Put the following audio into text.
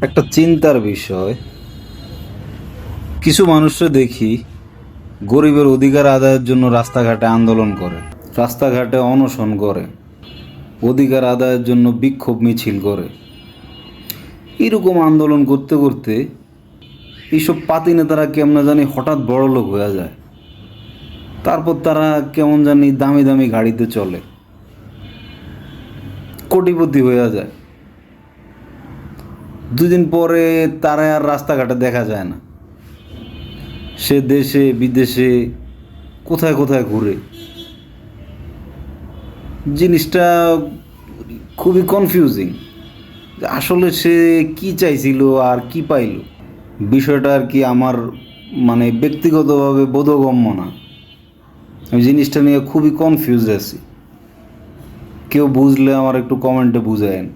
একটা চিন্তার বিষয়। কিছু মানুষকে দেখি গরিবের অধিকার আদায়ের জন্য রাস্তাঘাটে আন্দোলন করে, রাস্তাঘাটে অনশন করে, অধিকার আদায়ের জন্য বিক্ষোভ মিছিল করে। এরকম আন্দোলন করতে করতে এইসব পাতি নেতারা কেমন জানি হঠাৎ বড় লোক হয়ে যায়। তারপর তারা কেমন জানি দামি দামি গাড়িতে চলে। কোটিপতি হয়ে যায়। দুদিন পরে তারা আর রাস্তাঘাটে দেখা যায় না। সে দেশে, বিদেশে, কোথায় কোথায় ঘুরে। জিনিসটা খুবই কনফিউজিং আসলে সে কি চাইছিল আর কি পাইল? বিষয়টা আর কি আমার মানে ব্যক্তিগতভাবে বোধগম্য না। আমি জিনিসটা নিয়ে খুবই কনফিউজ আছি। কেউ বুঝলে আমার একটু কমেন্টে বুঝায়েন।